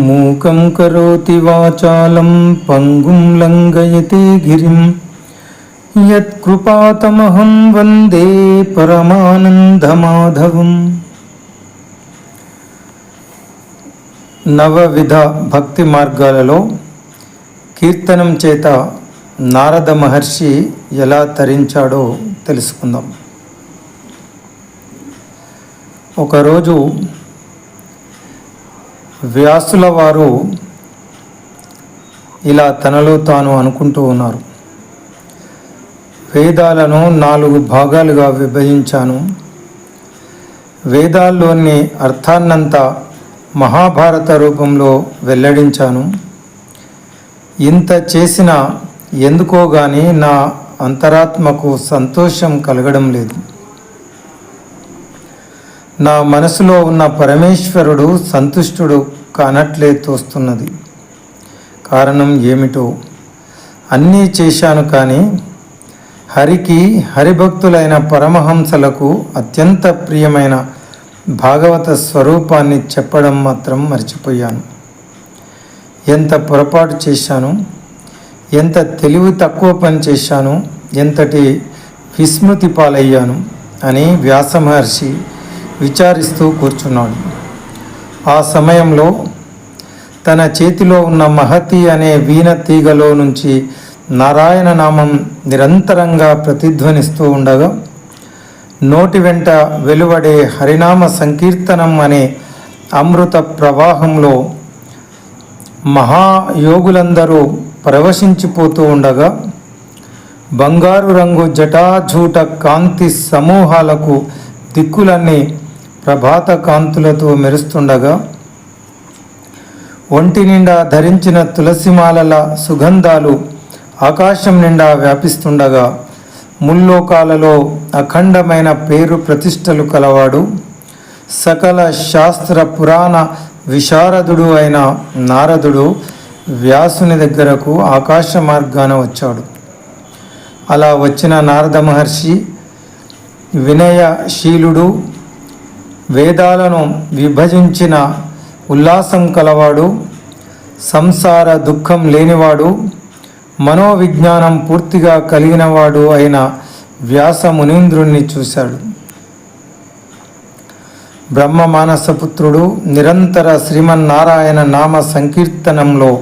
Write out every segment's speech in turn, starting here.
మూకం కరోతి వాచాలం పంగుం లంఘయతే గిరిం. యత్కృపాతమహం వందే పరమానందమాధవం. నవవిధ భక్తి మార్గాలలో కీర్తనం చేత నారద మహర్షి ఎలా తరించాడో తెలుసుకుందాం. ఒకరోజు వ్యాసుల వారు ఇలా తనలో తాను అనుకుంటూ ఉన్నారు. వేదాలను నాలుగు భాగాలుగా విభజించాను. వేదాల్లోని అర్థాన్నంతా మహాభారత రూపంలో వెల్లడించాను. ఇంత చేసిన ఎందుకో గాని నా అంతరాత్మకు సంతోషం కలగడం లేదు. నా మనసులో ఉన్న పరమేశ్వరుడు సంతుష్టుడు కానట్లే తోస్తున్నది. కారణం ఏమిటో? అన్నీ చేశాను కానీ హరికి హరిభక్తులైన పరమహంసలకు అత్యంత ప్రియమైన భాగవత స్వరూపాన్ని చెప్పడం మాత్రం మర్చిపోయాను. ఎంత పొరపాటు చేశాను? ఎంత తెలివి తక్కువ పని చేశాను? ఎంతటి విస్మృతి పాలయ్యాను? అని వ్యాస మహర్షి విచారిస్తూ కూర్చున్నాడు. ఆ సమయంలో తన చేతిలో ఉన్న మహతి అనే వీణ తీగలో నుంచి నారాయణ నామం నిరంతరంగా ప్రతిధ్వనిస్తూ ఉండగా నోటి వెంట వెలువడే హరినామ సంకీర్తనం అనే అమృత ప్రవాహంలో మహాయోగులందరూ ప్రవశించిపోతూ ఉండగా బంగారు రంగు జటాజూట కాంతి సమూహాలకు దిక్కులన్నీ ప్రభాత కాంతులతో మెరుస్తుండగా ఒంటి నిండా ధరించిన తులసిమాలల సుగంధాలు ఆకాశం నిండా వ్యాపిస్తుండగా ముల్లోకాలలో అఖండమైన పేరు ప్రతిష్టలు కలవాడు సకల శాస్త్ర పురాణ విశారదుడు అయిన నారదుడు వ్యాసుని దగ్గరకు ఆకాశ మార్గాన వచ్చాడు. అలా వచ్చిన నారద మహర్షి వినయశీలుడు వేదాలను విభజించిన ఉల్లాసం కలవాడు సంసార దుఃఖం లేనివాడు మనోవిజ్ఞానం పూర్తిగా కలిగినవాడు అయిన వ్యాస మునీంద్రుణ్ణి చూశాడు. బ్రహ్మ మానసపుత్రుడు నిరంతర శ్రీమన్నారాయణ నామ సంకీర్తనంలో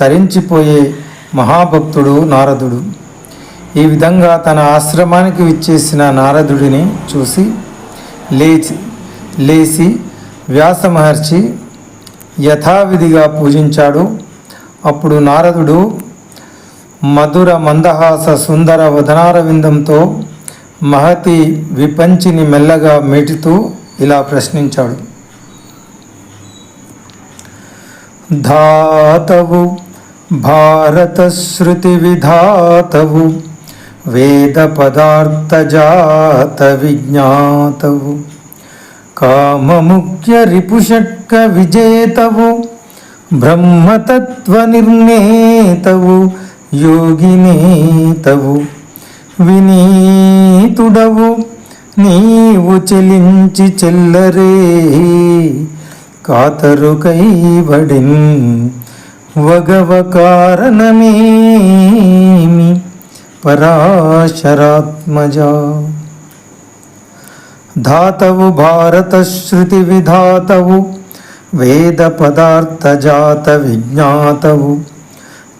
తరించిపోయే మహాభక్తుడు నారదుడు. ఈ విధంగా తన ఆశ్రమానికి విచ్చేసిన నారదుడిని చూసి లేచి లేచి వ్యాస మహర్షి యథావిధిగా పూజించాడు. అప్పుడు నారదుడు మధుర మందహాస సుందర వదనారవిందంతో మహతి విపంచిని మెల్లగా మెటుతూ ఇలా ప్రశ్నించాడు. ధాతవు భారతశ్రుతి విధాతవు వేద పదార్థజాత విజ్ఞాతవు. కామముఖ్య రిపుషట్క విజేతవు బ్రహ్మతత్వ నిర్ణేతవు యోగినేతవు వినీతుడవు నీవు చెలించి చెల్లరే. కాతరు కైబడిన్ వగవ కారణమేమి? పరాశరాత్మజా ధాతవు భారత శృతి విధాతవు వేద పదార్థ జాత విజ్ఞాతవు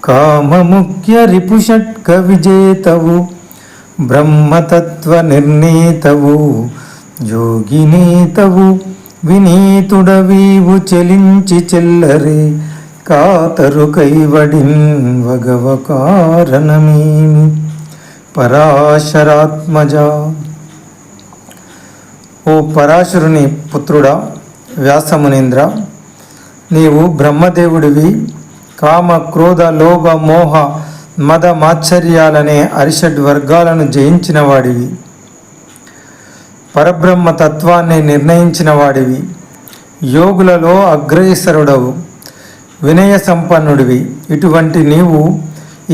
కామముఖ్య రిపుషట్క విజేతవు బ్రహ్మతత్వ నిర్ణీతవు యోగినేతవు వినీతుడవీవు చెలించి చెల్లరే కాతరు కైవడిన్ వగవ కారణమేమి? పరాశరాత్మజా ఓ పరాశరుని పుత్రుడా వ్యాసమునీంద్ర నీవు బ్రహ్మదేవుడివి కామ క్రోధ లోభ మోహ మద మాత్సర్యాలనే అరిషడ్ వర్గాలను జయించిన వాడివి పరబ్రహ్మ తత్వాన్ని నిర్ణయించిన వాడివి యోగులలో అగ్రేసరుడవు వినయ సంపన్నుడివి. ఇటువంటి నీవు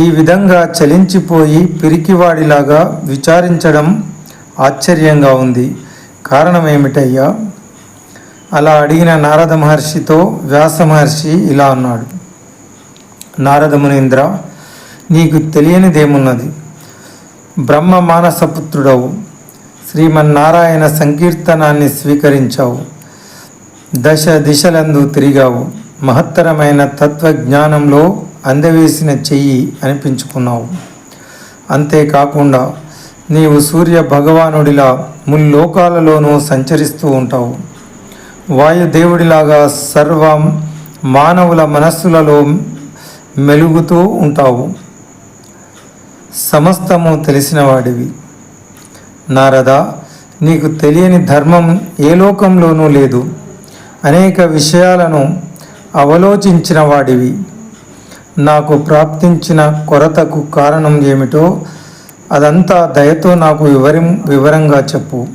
ఈ విధంగా చలించిపోయి పిరికివాడిలాగా విచారించడం ఆశ్చర్యంగా ఉంది. కారణం ఏమిటయ్యా అలా అడిగిన నారద మహర్షితో వ్యాస మహర్షి ఇలా అన్నాడు. నారద మునీంద్ర నీకు తెలియనిదేమున్నది? బ్రహ్మ మానసపుత్రుడవు. శ్రీమన్నారాయణ సంకీర్తనాన్ని స్వీకరించావు. దశ దిశలందు తిరిగావు. మహత్తరమైన తత్వజ్ఞానంలో అందవేసిన చెయ్యి అనిపించుకున్నావు. అంతేకాకుండా నీవు సూర్య భగవానుడిలా ముల్లోకాలలోనూ సంచరిస్తూ ఉంటావు. వాయుదేవుడిలాగా సర్వ మానవుల మనస్సులలో మెలుగుతూ ఉంటావు. సమస్తము తెలిసినవాడివి. నారద నీకు తెలియని ధర్మం ఏ లోకంలోనూ లేదు. అనేక విషయాలను అవలోచించిన వాడివి నాకు ప్రాప్తించిన కొరతకు కారణం ఏమిటో అదంతా దయతో నాకు వివరి వివరంగా చెప్పు.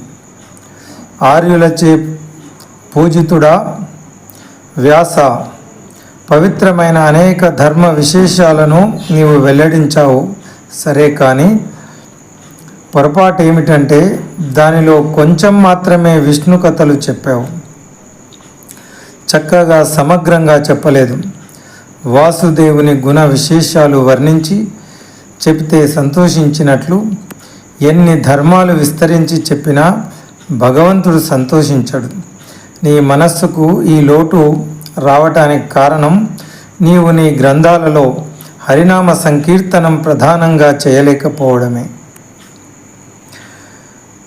ఆర్యులచే పూజితుడా? వ్యాస పవిత్రమైన అనేక ధర్మ విశేషాలను నీవు వెల్లడించావు. సరే కానీ పొరపాటు ఏమిటంటే దానిలో కొంచెం మాత్రమే విష్ణు కథలు చెప్పావు. చక్కగా సమగ్రంగా చెప్పలేదు. వాసుదేవుని గుణ విశేషాలు వర్ణించి చెబితే సంతోషించినట్లు ఎన్ని ధర్మాలు విస్తరించి చెప్పినా భగవంతుడు సంతోషించడు. నీ మనస్సుకు ఈ లోటు రావటానికి కారణం నీవు నీ గ్రంథాలలో హరినామ సంకీర్తనం ప్రధానంగా చేయలేకపోవడమే.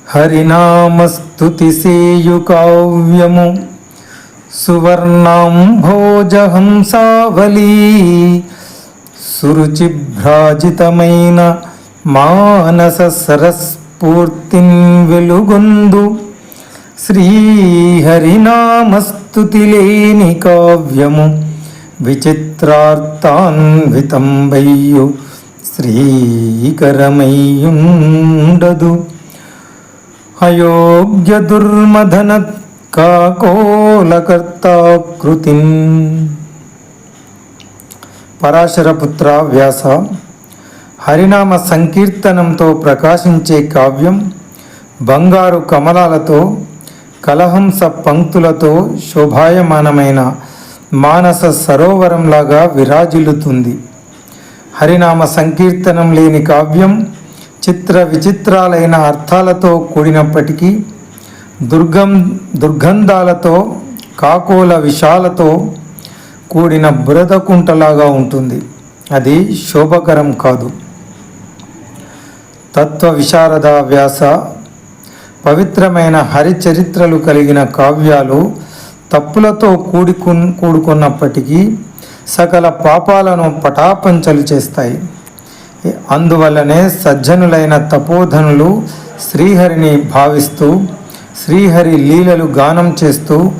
హరినామస్తుతి సేయు కావ్యము సువర్ణాంభోజహంసావళీ సురుచిభ్రాజితమైన మానస సరస్ఫూర్తిన్ వెలుగొందు. శ్రీహరినామస్తుతి లేని కావ్యము విచిత్రార్థాన్వితంబయ్యు శ్రీకరమయ్యుండదు. అయోగ్య దుర్మధన కాకోలకర్తాకృతిన్ పరాశరపుత్ర వ్యాస హరినామ సంకీర్తనంతో ప్రకాశించే కావ్యం బంగారు కమలాలతో కలహంస పంక్తులతో శోభాయమానమైన మానస సరోవరంలాగా విరాజిల్లుతుంది. హరినామ సంకీర్తనం లేని కావ్యం చిత్ర విచిత్రాలైన అర్థాలతో కూడినప్పటికీ దుర్గం దుర్గంధాలతో కాకోల విషాలతో కూడిన బురద కుంటలాగా ఉంటుంది. అది శోభకరం కాదు. తత్వ విశారద వ్యాస పవిత్రమైన హరిచరిత్రలు కలిగిన కావ్యాలు తప్పులతో కూడుకు కూడుకున్నప్పటికీ సకల పాపాలను పటాపంచలు చేస్తాయి. అందువల్లనే సజ్జనులైన తపోధనులు శ్రీహరిని భావిస్తూ శ్రీహరి లీలలు గానం చేస్తూ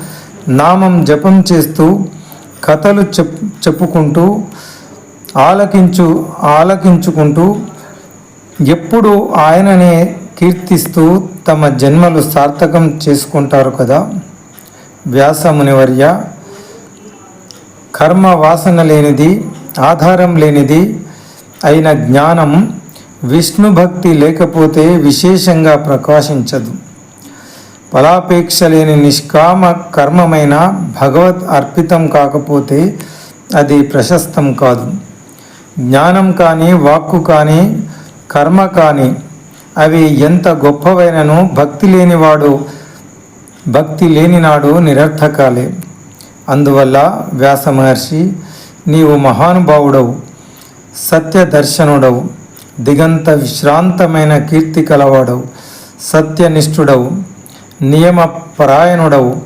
నామం జపం చేస్తూ కథలు చెప్ చెప్పుకుంటూ ఆలకించు ఆలకించుకుంటూ ఎప్పుడు ఆయననే కీర్తిస్తూ తమ జన్మలు సార్థకం చేసుకుంటారు కదా? వ్యాసమునివర్య కర్మ వాసన లేనిది ఆధారం లేనిది అయిన జ్ఞానం విష్ణు భక్తి లేకపోతే విశేషంగా ప్రకాశించదు. ఫలాపేక్ష లేని నిష్కామ కర్మమైన భగవత్ అర్పితం కాకపోతే అది ప్రశస్తం కాదు. జ్ఞానం కానీ వాక్కు కానీ కర్మ కానీ అవి ఎంత గొప్పవైనను భక్తి లేనివాడు భక్తి లేనినాడు నిరర్థకాలే. అందువల్ల వ్యాస మహర్షి నీవు మహానుభావుడవు సత్య దర్శనుడవు దిగంత విశ్రాంతమైన కీర్తి కలవాడవు సత్యనిష్ఠుడవు నియమపరాయణుడవు.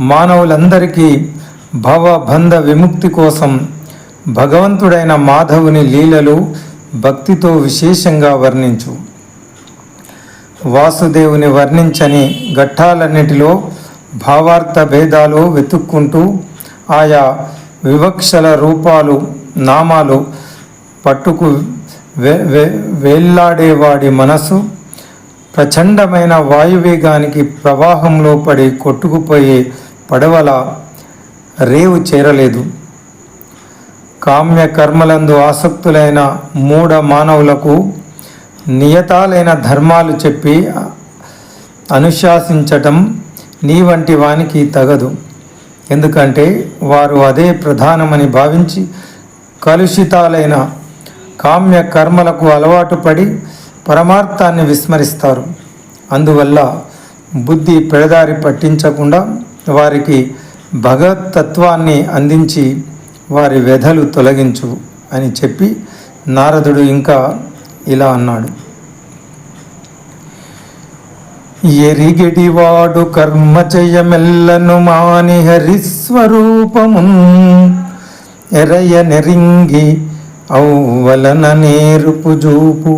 మానవులందరికీ భవబంధ విముక్తి కోసం భగవంతుడైన మాధవుని లీలలు భక్తితో విశేషంగా వర్ణించు. వాసుదేవుని వర్ణించని ఘట్టాలన్నిటిలో భావార్థ భేదాలు వెతుక్కుంటూ ఆయా వివక్షల రూపాలు నామాలు పట్టుకు వే వే వేళ్ళాడేవాడి మనసు ప్రచండమైన వాయువేగానికి ప్రవాహంలో పడి కొట్టుకుపోయే పడవల రేవు చేరలేదు. కామ్య కర్మలందు ఆసక్తులైన మూఢ మానవులకు నియతాలైన ధర్మాలు చెప్పి అనుశాసించటం నీ వంటి వానికి తగదు. ఎందుకంటే వారు అదే ప్రధానమని భావించి కలుషితాలైన కామ్య కర్మలకు అలవాటు పడి పరమార్థాన్ని విస్మరిస్తారు. అందువల్ల బుద్ధి పెడదారి పట్టించకుండా వారికి భగవతత్వాన్ని అందించి వారి వ్యధలు తొలగించు అని చెప్పి నారదుడు ఇంకా ఇలా అన్నాడు. ఎరిగిడివాడు కర్మ చేయమెల్లను మాని హరిస్వరూపమున్ ఎరయ నెరింగి ఔవలన నేరుపు జూపు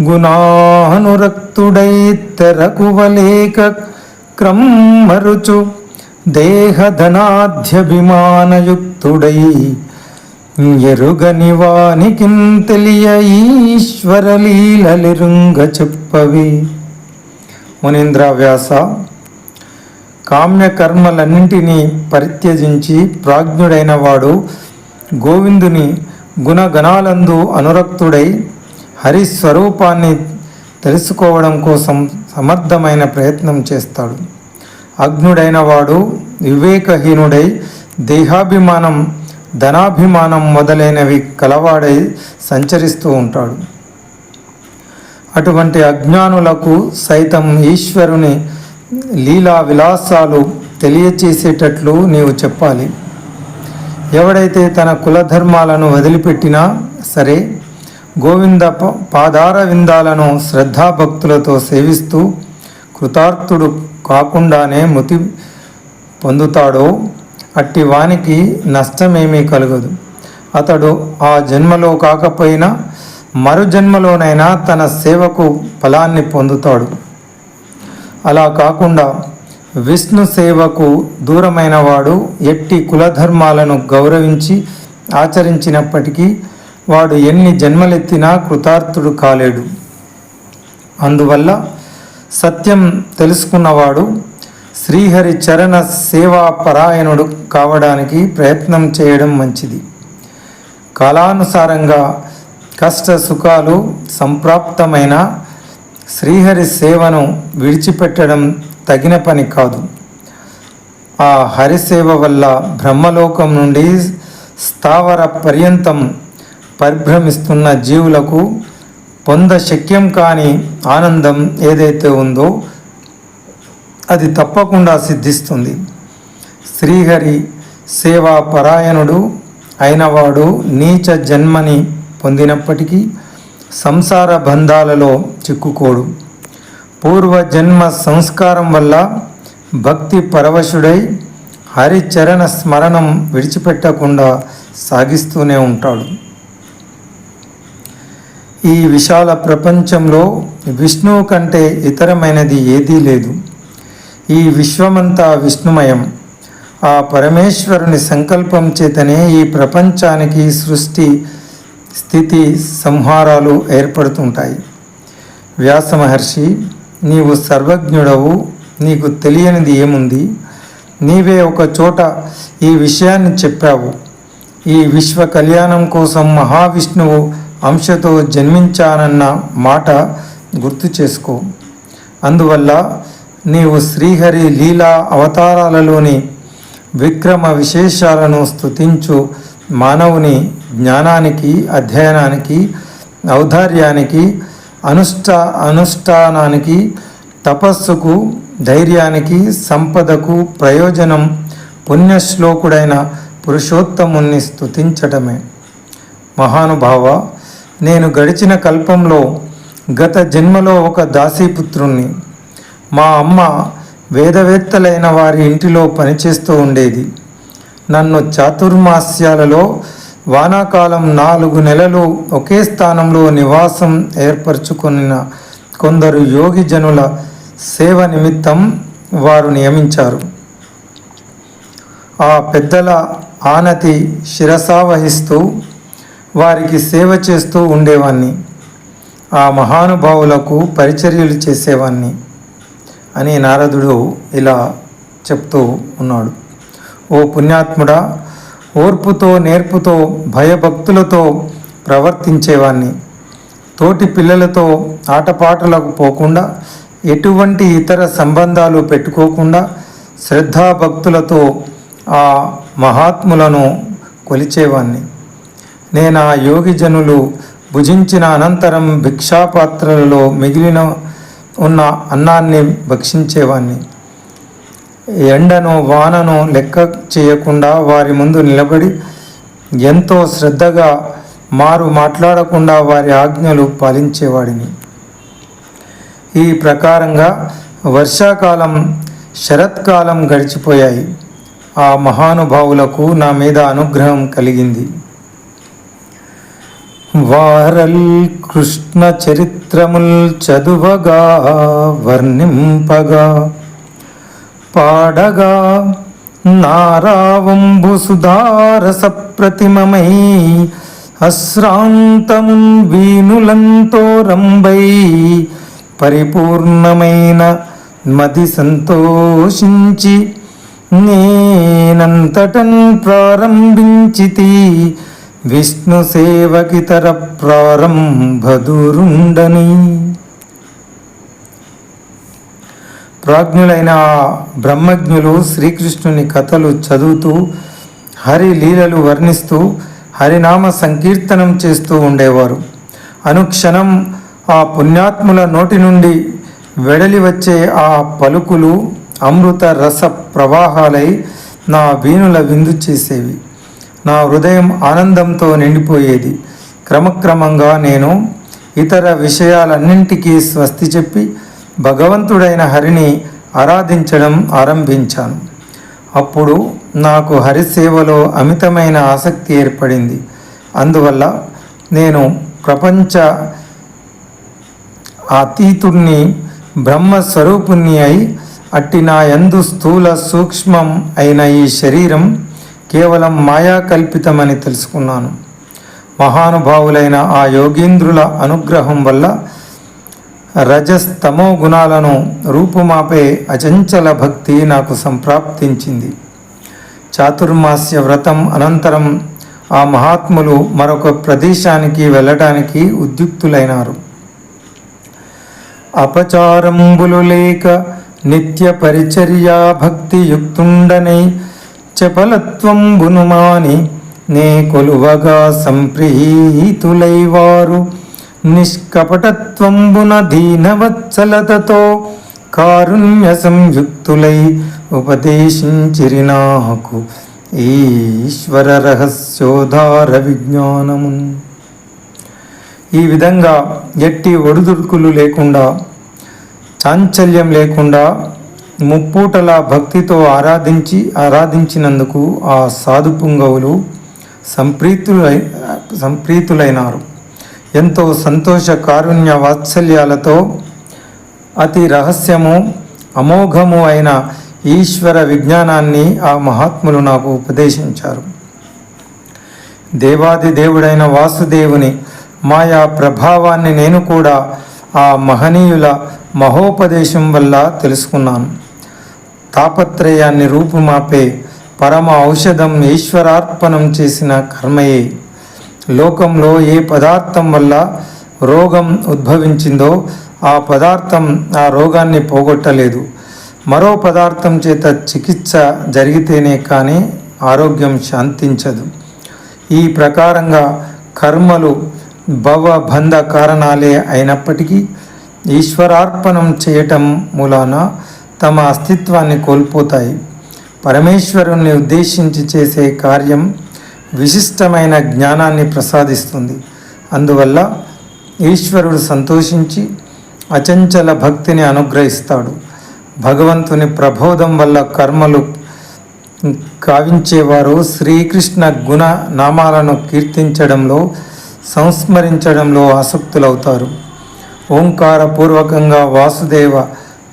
గుణానురక్తుడైతెరకువలేక క్రమ్మరుచు దేహధనాధ్యభిమానయుక్తుడై ఎరుగని వానికి తెలియ ఈశ్వరలీలలిరుంగ చెప్పవి మునీంద్ర కామ్యకర్మలన్నింటినీ పరిత్యజించి ప్రాజ్ఞుడైన వాడు గోవిందుని గుణగణాలందు అనురక్తుడై హరి స్వరూపాన్ని తెలుసుకోవడం కోసం సమర్థమైన ప్రయత్నం చేస్తాడు. అగ్నుడైన వాడు వివేకహీనుడై దేహాభిమానం ధనాభిమానం మొదలైనవి కలవాడై సంచరిస్తూ ఉంటాడు. అటువంటి అజ్ఞానులకు సైతం ఈశ్వరుని లీలా విలాసాలు తెలియచేసేటట్లు నీవు చెప్పాలి. ఎవడైతే తన కులధర్మాలను వదిలిపెట్టినా సరే గోవింద పాదార విందాలను శ్రద్ధాభక్తులతో సేవిస్తూ కృతార్థుడు కాకుండానే మృతి పొందుతాడో అట్టి వానికి నష్టమేమీ కలగదు. అతడు ఆ జన్మలో కాకపోయినా మరు జన్మలోనైనా తన సేవకు ఫలాన్ని పొందుతాడు. అలా కాకుండా విష్ణు సేవకు దూరమైన వాడు ఎట్టి కులధర్మాలను గౌరవించి ఆచరించినప్పటికీ వాడు ఎన్ని జన్మలెత్తినా కృతార్థుడు కాలేడు. అందువల్ల సత్యం తెలుసుకున్నవాడు శ్రీహరి చరణ సేవా పరాయణుడు కావడానికి ప్రయత్నం చేయడం మంచిది. కాలానుసారంగా కష్ట సుఖాలు సంప్రాప్తమైన శ్రీహరి సేవను విడిచిపెట్టడం తగిన పని కాదు. ఆ హరిసేవ వల్ల బ్రహ్మలోకం నుండి స్థావర పర్యంతం పరిభ్రమిస్తున్న జీవులకు పొంద శక్యం కాని ఆనందం ఏదైతే ఉందో అది తప్పకుండా సిద్ధిస్తుంది. శ్రీహరి సేవా పరాయణుడు అయినవాడు నీచ జన్మని పొందినప్పటికీ సంసార బంధాలలో చిక్కుకోడు. పూర్వ జన్మ సంస్కారం వల్ల భక్తి పరవశుడై హరిచరణ స్మరణం విడిచిపెట్టకుండా సాగిస్తూనే ఉంటాడు. ఈ విశాల ప్రపంచంలో విష్ణువు కంటే ఇతరమైనది ఏదీ లేదు. ఈ విశ్వమంతా విష్ణుమయం. ఆ పరమేశ్వరుని సంకల్పం చేతనే ఈ ప్రపంచానికి సృష్టి స్థితి సంహారాలు ఏర్పడుతుంటాయి. వ్యాస మహర్షి నీవు సర్వజ్ఞుడవు నీకు తెలియనిది ఏముంది? నీవే ఒక చోట ఈ విషయాన్ని చెప్పావు. ఈ విశ్వ కళ్యాణం కోసం మహావిష్ణువు అంశతో జన్మించానన్న మాట గుర్తు చేసుకో. అందువల్ల నీవు శ్రీహరి లీలా అవతారాలలోని విక్రమ విశేషాలను స్థుతించు మానవుని జ్ఞానానికి అధ్యయనానికి ఔదార్యానికి అనుష్ట అనుష్ఠానానికి తపస్సుకు ధైర్యానికి సంపదకు ప్రయోజనం పుణ్యశ్లోకుడైన పురుషోత్తముణ్ణి స్థుతించటమే మహానుభావ నేను గడిచిన కల్పంలో గత జన్మలో ఒక దాసీపుత్రుణ్ణి. మా అమ్మ వేదవేత్తలైన వారి ఇంటిలో పనిచేస్తూ ఉండేది. నన్ను చాతుర్మాస్యాలలో వానాకాలం నాలుగు నెలలు ఒకే స్థానంలో నివాసం ఏర్పరచుకున్న కొందరు యోగి జనుల సేవ నిమిత్తం వారు నియమించారు. ఆ పెద్దల ఆనతి శిరసావహిస్తూ వారికి సేవ చేస్తూ ఉండేవాణ్ణి. ఆ మహానుభావులకు పరిచర్యలు చేసేవాణ్ణి అని నారదుడు ఇలా చెప్తూ ఉన్నాడు. ఓ పుణ్యాత్ముడా ఓర్పుతో నేర్పుతో భయభక్తులతో ప్రవర్తించేవాణ్ణి. తోటి పిల్లలతో ఆటపాటలకు పోకుండా ఎటువంటి ఇతర సంబంధాలు పెట్టుకోకుండా శ్రద్ధాభక్తులతో ఆ మహాత్ములను కొలిచేవాణ్ణి. నేను ఆ యోగిజనులు భుజించిన అనంతరం భిక్షాపాత్రలలో మిగిలిన ఉన్న అన్నాన్ని భక్షించేవాణ్ణి. ఎండను వానను లెక్క చేయకుండా వారి ముందు నిలబడి ఎంతో శ్రద్ధగా మారు మాట్లాడకుండా వారి ఆజ్ఞలు పాలించేవాడిని. ఈ ప్రకారంగా వర్షాకాలం శరత్కాలం గడిచిపోయాయి. ఆ మహానుభావులకు నా మీద అనుగ్రహం కలిగింది. వారల్ కృష్ణ చరిత్రముల్ చదువగా వర్ణింపగా. పాడగా నారావంబు సుధారస ప్రతిమమై అశ్రాంతమున్ వీనులంతో రంబై పరిపూర్ణమైన మది సంతోషించి నేనంతటన్ ప్రారంభించితి. విష్ణు సేవకితర ప్రారంభదురుండని. ప్రాజ్ఞులైన ఆ బ్రహ్మజ్ఞులు శ్రీకృష్ణుని కథలు చదువుతూ హరి లీలలు వర్ణిస్తూ హరినామ సంకీర్తనం చేస్తూ ఉండేవారు. అనుక్షణం ఆ పుణ్యాత్ముల నోటి నుండి వెడలి వచ్చే ఆ పలుకులు అమృత రస ప్రవాహాలై నా వీణుల విందు చేసేవి. నా హృదయం ఆనందంతో నిండిపోయేది. క్రమక్రమంగా నేను ఇతర విషయాలన్నింటికీ స్వస్తి చెప్పి భగవంతుడైన హరిని ఆరాధించడం ఆరంభించాను. అప్పుడు నాకు హరిసేవలో అమితమైన ఆసక్తి ఏర్పడింది. అందువల్ల నేను ప్రపంచ అతీతుణ్ణి బ్రహ్మస్వరూపుణ్ణి అయి అట్టి నా యందు స్థూల సూక్ష్మం అయిన ఈ శరీరం కేవలం మాయా కల్పితమని తెలుసుకున్నాను. మహానుభావులైన ఆ యోగీంద్రుల అనుగ్రహం వల్ల రజస్తమో గుణాలను రూపుమాపే అచంచల భక్తి నాకు సంప్రాప్తించింది. చాతుర్మాస్య వ్రతం అనంతరం ఆ మహాత్ములు మరొక ప్రదేశానికి వెళ్ళడానికి ఉద్యుక్తులైనారు. అపచారంబులు లేక నిత్య పరిచర్యా భక్తి యుక్తుండనై చపలత్వంబును మాని నే కొలువగా సంప్రీతులైవారు. నిష్కపటత్వంబున దీనవత్సలతతో కారుణ్య సంయుక్తులై ఉపదేశించిరి నాకు ఈశ్వర రహస్యోధార విజ్ఞానము ఈ విధంగా ఎట్టి ఒడిదుడుకులు లేకుండా చాంచల్యం లేకుండా ముప్పూటల భక్తితో ఆరాధించి ఆరాధించినందుకు ఆ సాధు పుంగవులు సంప్రీతులై సంప్రీతులైనారు. ఎంతో సంతోష కారుణ్య వాత్సల్యాలతో అతి రహస్యము అమోఘము అయిన ఈశ్వర విజ్ఞానాన్ని ఆ మహాత్ములు నాకు ఉపదేశించారు. దేవాది దేవుడైన వాసుదేవుని మాయా ప్రభావాన్ని నేను కూడా ఆ మహనీయుల మహోపదేశం వల్ల తెలుసుకున్నాను. తాపత్రయాన్ని రూపుమాపే పరమ ఔషధం ఈశ్వరార్పణం చేసిన కర్మయే. లోకంలో ఏ పదార్థం వల్ల రోగం ఉద్భవించిందో ఆ పదార్థం ఆ రోగాన్ని పోగొట్టలేదు. మరో పదార్థం చేత చికిత్స జరిగితేనే కానీ ఆరోగ్యం శాంతించదు. ఈ ప్రకారంగా కర్మలు భవబంధ కారణాలే అయినప్పటికీ ఈశ్వరార్పణం చేయటం మూలాన తమ అస్తిత్వాన్ని కోల్పోతాయి. పరమేశ్వరుణ్ణి ఉద్దేశించి చేసే కార్యం విశిష్టమైన జ్ఞానాన్ని ప్రసాదిస్తుంది. అందువల్ల ఈశ్వరుడు సంతోషించి అచంచల భక్తిని అనుగ్రహిస్తాడు. భగవంతుని ప్రబోధం వల్ల కర్మలు కావించేవారు శ్రీకృష్ణ గుణ నామాలను కీర్తించడంలో సంస్మరించడంలో ఆసక్తులవుతారు. ఓంకారపూర్వకంగా వాసుదేవ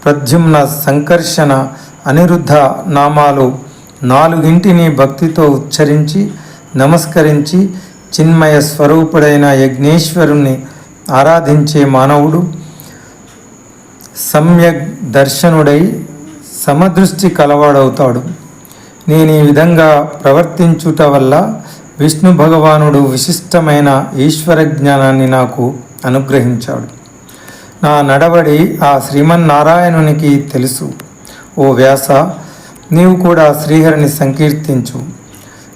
ప్రద్యుమ్న సంకర్షణ అనిరుద్ధ నామాలు నాలుగింటిని భక్తితో ఉచ్చరించి నమస్కరించి చిన్మయ స్వరూపుడైన యజ్ఞేశ్వరుణ్ణి ఆరాధించే మానవుడు సమ్యక్ దర్శనుడై సమదృష్టి కలవాడవుతాడు. నేను ఈ విధంగా ప్రవర్తించుట వల్ల విష్ణు భగవానుడు విశిష్టమైన ఈశ్వర జ్ఞానాన్ని నాకు అనుగ్రహించాడు. నా నడవడి ఆ శ్రీమన్నారాయణునికి తెలుసు. ఓ వ్యాస నీవు కూడా శ్రీహరిని సంకీర్తించు.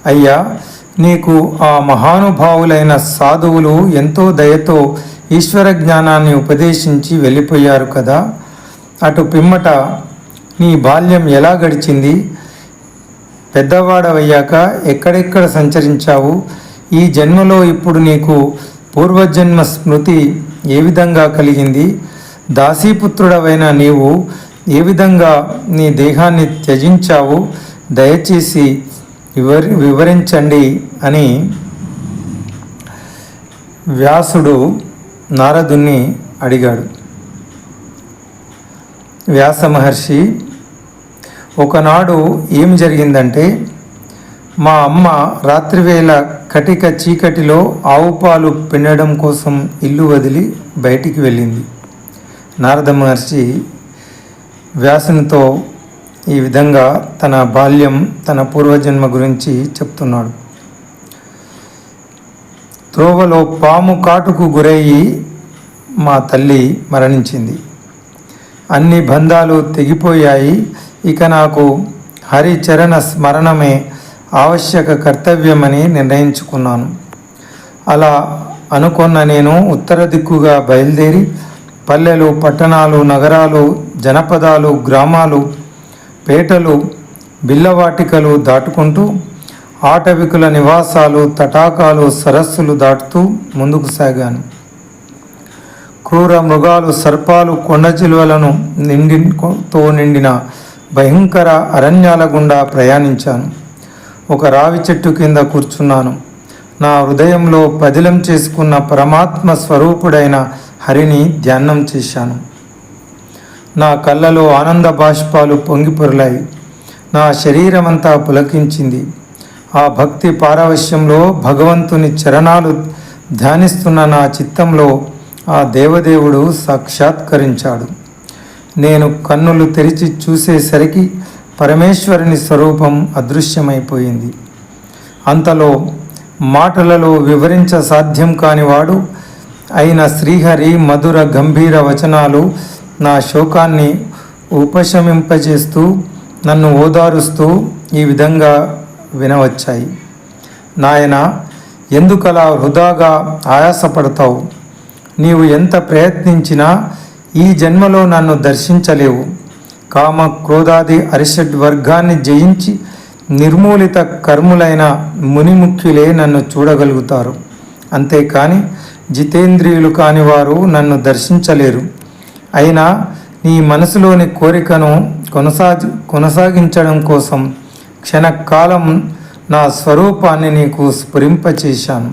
అయ్యా నీకు ఆ మహానుభావులైన సాధువులు ఎంతో దయతో ఈశ్వర జ్ఞానాన్ని ఉపదేశించి వెళ్ళిపోయారు కదా. అటు పిమ్మట నీ బాల్యం ఎలా గడిచింది? పెద్దవాడవయ్యాక ఎక్కడెక్కడ సంచరించావు? ఈ జన్మలో ఇప్పుడు నీకు పూర్వజన్మ స్మృతి ఏ విధంగా కలిగింది? దాసీపుత్రుడవైన నీవు ఏ విధంగా నీ దేహాన్ని త్యజించావు? దయచేసి వివరి వివరించండి అని వ్యాసుడు నారదుని అడిగాడు. వ్యాస మహర్షి ఒకనాడు ఏం జరిగిందంటే మా అమ్మ రాత్రివేళ కటిక చీకటిలో ఆవు పాలు పిండడం కోసం ఇల్లు వదిలి బయటికి వెళ్ళింది. నారద మహర్షి వ్యాసునితో ఈ విధంగా తన బాల్యం తన పూర్వజన్మ గురించి చెప్తున్నాడు. త్రోవలో పాము కాటుకు గురయ్యి మా తల్లి మరణించింది. అన్ని బంధాలు తెగిపోయాయి. ఇక నాకు హరిచరణ స్మరణమే ఆవశ్యక కర్తవ్యమని నిర్ణయించుకున్నాను. అలా అనుకున్న నేను ఉత్తర దిక్కుగా బయలుదేరి పల్లెలు పట్టణాలు నగరాలు జనపదాలు గ్రామాలు పేటలు బిల్లవాటికలు దాటుకుంటూ ఆటవికుల నివాసాలు తటాకాలు సరస్సులు దాటుతూ ముందుకు సాగాను. క్రూర మృగాలు సర్పాలు కొండ చిలువలను నిండి తో నిండిన భయంకర అరణ్యాల గుండా ప్రయాణించాను. ఒక రావి చెట్టు కింద కూర్చున్నాను. నా హృదయంలో పదిలం చేసుకున్న పరమాత్మ స్వరూపుడైన హరిని ధ్యానం చేశాను. నా కళ్ళలో ఆనంద బాష్పాలు పొంగిపొరలాయి నా శరీరమంతా పులకించింది. ఆ భక్తి పారవశ్యంలో భగవంతుని చరణాలు ధ్యానిస్తున్న నా చిత్తంలో ఆ దేవదేవుడు సాక్షాత్కరించాడు. నేను కన్నులు తెరిచి చూసేసరికి పరమేశ్వరుని స్వరూపం అదృశ్యమైపోయింది. అంతలో మాటలలో వివరించ సాధ్యం కానివాడు అయిన శ్రీహరి మధుర గంభీర వచనాలు నా శోకాన్ని ఉపశమింపజేస్తూ నన్ను ఓదారుస్తూ ఈ విధంగా వినవచ్చాయి. నాయన ఎందుకలా వృధాగా ఆయాసపడతావు? నీవు ఎంత ప్రయత్నించినా ఈ జన్మలో నన్ను దర్శించలేవు. కామ క్రోధాది అరిషడ్ వర్గాన్ని జయించి నిర్మూలిత కర్ములైన మునిముఖ్యులే నన్ను చూడగలుగుతారు. అంతేకాని జితేంద్రియులు కాని వారు నన్ను దర్శించలేరు. అయినా నీ మనసులోని కోరికను కొనసాగి కొనసాగించడం కోసం క్షణకాలం నా స్వరూపాన్ని నీకు స్ఫురింపచేశాను.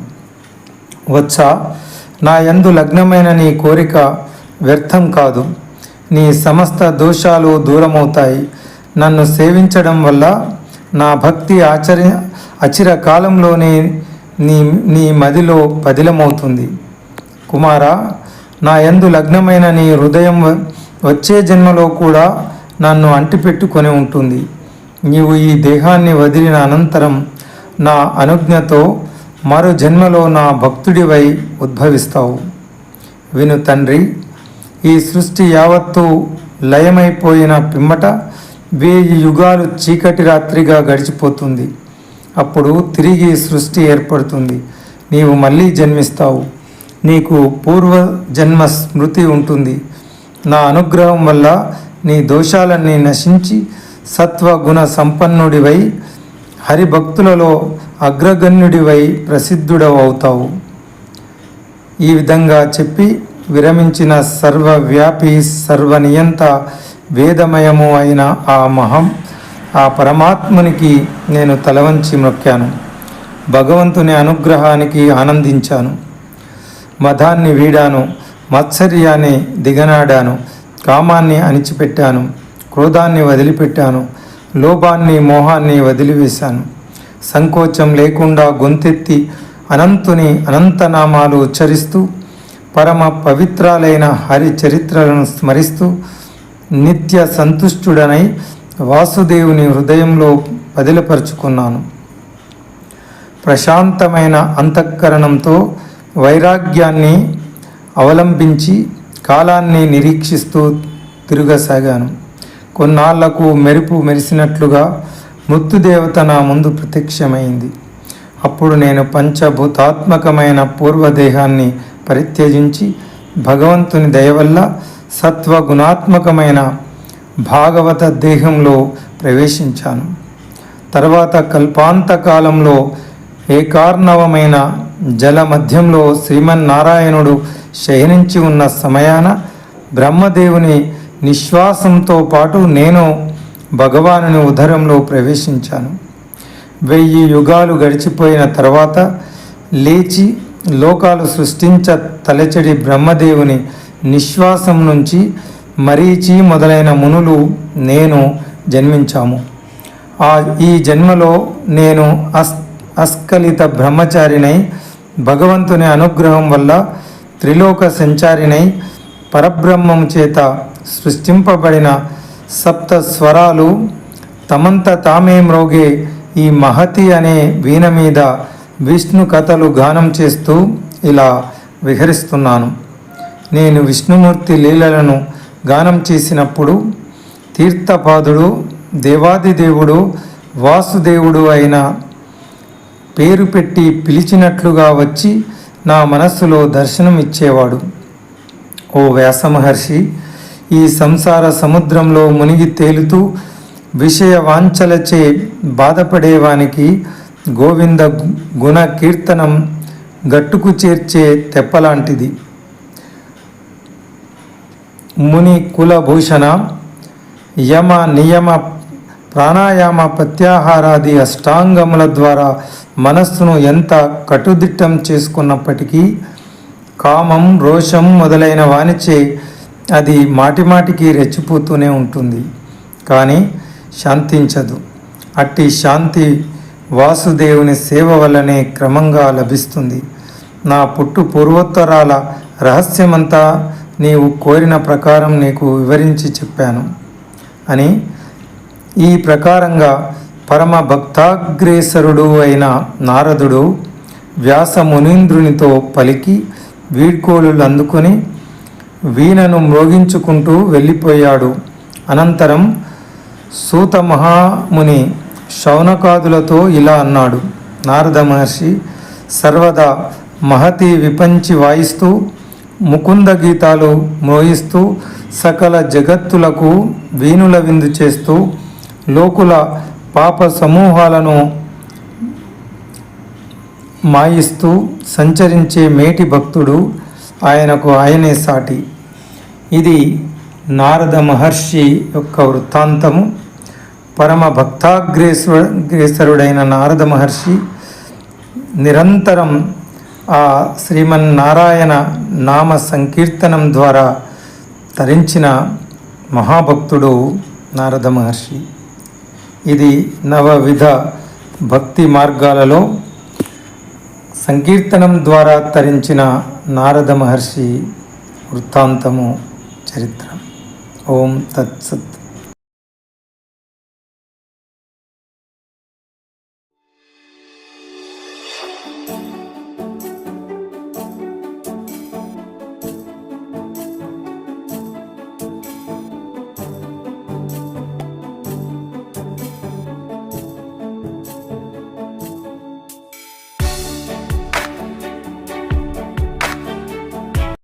వచ్చా నా యందు లగ్నమైన నీ కోరిక వ్యర్థం కాదు. నీ సమస్త దోషాలు దూరమవుతాయి. నన్ను సేవించడం వల్ల నా భక్తి ఆచరి అచిర కాలంలోనే నీ నీ మదిలో పదిలమవుతుంది. కుమారా నా ఎందు లగ్నమైన నీ హృదయం వచ్చే జన్మలో కూడా నన్ను అంటిపెట్టుకొని ఉంటుంది. నీవు ఈ దేహాన్ని వదిలిన అనంతరం నా అనుజ్ఞతో మరో జన్మలో నా భక్తుడివై ఉద్భవిస్తావు. విను తండ్రి ఈ సృష్టి యావత్తు లయమైపోయిన పిమ్మట వేయి యుగాలు చీకటి రాత్రిగా గడిచిపోతుంది. అప్పుడు తిరిగి సృష్టి ఏర్పడుతుంది. నీవు మళ్ళీ జన్మిస్తావు. నీకు పూర్వ జన్మ స్మృతి ఉంటుంది. నా అనుగ్రహం వల్ల నీ దోషాలన్నీ నశించి సత్వగుణ సంపన్నుడివై హరిభక్తులలో అగ్రగణ్యుడివై ప్రసిద్ధుడవవుతావు ఈ విధంగా చెప్పి విరమించిన సర్వవ్యాపి సర్వనియంత వేదమయము అయిన ఆ మహం ఆ పరమాత్మునికి నేను తలవంచి మొక్కాను. భగవంతుని అనుగ్రహానికి ఆనందించాను. మదాన్ని వీడాను మత్సర్యాన్ని దిగనాడాను కామాన్ని అణిచిపెట్టాను క్రోధాన్ని వదిలిపెట్టాను లోభాన్ని మోహాన్ని వదిలివేశాను. సంకోచం లేకుండా గొంతెత్తి అనంతుని అనంతనామాలు ఉచ్చరిస్తూ పరమ పవిత్రాలైన హరి చరిత్రలను స్మరిస్తూ నిత్య సంతుష్టుడనై వాసుదేవుని హృదయంలో బదిలపరుచుకున్నాను ప్రశాంతమైన అంతఃకరణంతో వైరాగ్యాన్ని అవలంబించి కాలాన్ని నిరీక్షిస్తూ తిరగసాగాను. కొన్నాళ్ళకు మెరుపు మెరిసినట్లుగా మృత్యుదేవత నా ముందు ప్రత్యక్షమైంది. అప్పుడు నేను పంచభూతాత్మకమైన పూర్వదేహాన్ని పరిత్యజించి భగవంతుని దయవల్ల సత్వగుణాత్మకమైన భాగవత దేహంలో ప్రవేశించాను. తర్వాత కల్పాంతకాలంలో ఏకార్ణవమైన జల మధ్యంలో శ్రీమన్నారాయణుడు శయనించి ఉన్న సమయాన బ్రహ్మదేవుని నిశ్వాసంతో పాటు నేను భగవానుని ఉదరంలో ప్రవేశించాను. వెయ్యి యుగాలు గడిచిపోయిన తర్వాత లేచి లోకాలు సృష్టించ తలచడి బ్రహ్మదేవుని నిశ్వాసం నుంచి మరీచి మొదలైన మునులు నేను జన్మించాము. ఆ ఈ జన్మలో నేను అస్ అస్కలిత బ్రహ్మచారినై భగవంతుని అనుగ్రహం వల్ల త్రిలోక సంచారినై పరబ్రహ్మం చేత సృష్టింపబడిన సప్త స్వరాలు తమంత తామే మ్రోగే ఈ మహతి అనే వీణ మీద విష్ణు కథలు గానం చేస్తూ ఇలా విహరిస్తున్నాను. నేను విష్ణుమూర్తి లీలలను గానం చేసినప్పుడు తీర్థపాదుడు దేవాదిదేవుడు వాసుదేవుడు అయిన పేరు పెట్టి పిలిచినట్లుగా వచ్చి నా మనస్సులో దర్శనం ఇచ్చేవాడు. ఓ వ్యాసమహర్షి ఈ సంసార సముద్రంలో మునిగి తేలుతూ విషయ వాంఛలచే బాధపడేవానికి గోవింద గుణ కీర్తనం గట్టుకు చేర్చే తెప్పలాంటిది. ముని కులభూషణ యమ నియమ ప్రాణాయామ ప్రత్యాహారాది అష్టాంగముల ద్వారా మనస్సును ఎంత కట్టుదిట్టం చేసుకున్నప్పటికీ కామం రోషం మొదలైన వానిచే అది మాటిమాటికి రెచ్చిపోతూనే ఉంటుంది. కానీ శాంతించదు. అట్టి శాంతి వాసుదేవుని సేవ వల్లనే క్రమంగా లభిస్తుంది. నా పుట్టు పూర్వోత్తరాల రహస్యమంతా నీవు కోరిన ప్రకారం నీకు వివరించి చెప్పాను. అని ఈ ప్రకారంగా పరమ భక్తాగ్రేసరుడు అయిన నారదుడు వ్యాస మునీంద్రునితో పలికి వీడ్కోలు అందుకొని వీణను మ్రోగించుకుంటూ వెళ్ళిపోయాడు. అనంతరం సూత మహాముని శౌనకాదులతో ఇలా అన్నాడు. నారద మహర్షి సర్వదా మహతి విపంచి వాయిస్తూ ముకుంద గీతాలు మోయిస్తూ సకల జగత్తులకు వీణుల విందు చేస్తూ లోకుల పాప సమూహాలను మాయిస్తూ సంచరించే మేటి భక్తుడు ఆయనకు ఆయనే సాటి. ఇది నారద మహర్షి యొక్క వృత్తాంతము. పరమ భక్తాగ్రేశ్వరుడైన నారద మహర్షి నిరంతరం ఆ శ్రీమన్నారాయణ నామ సంకీర్తనం ద్వారా తరించిన మహాభక్తుడు నారద మహర్షి. ఇది నవవిధ భక్తి మార్గాలలో సంకీర్తనం ద్వారా తరించిన నారద మహర్షి వృత్తాంతము చరిత్ర. ఓం తత్సత్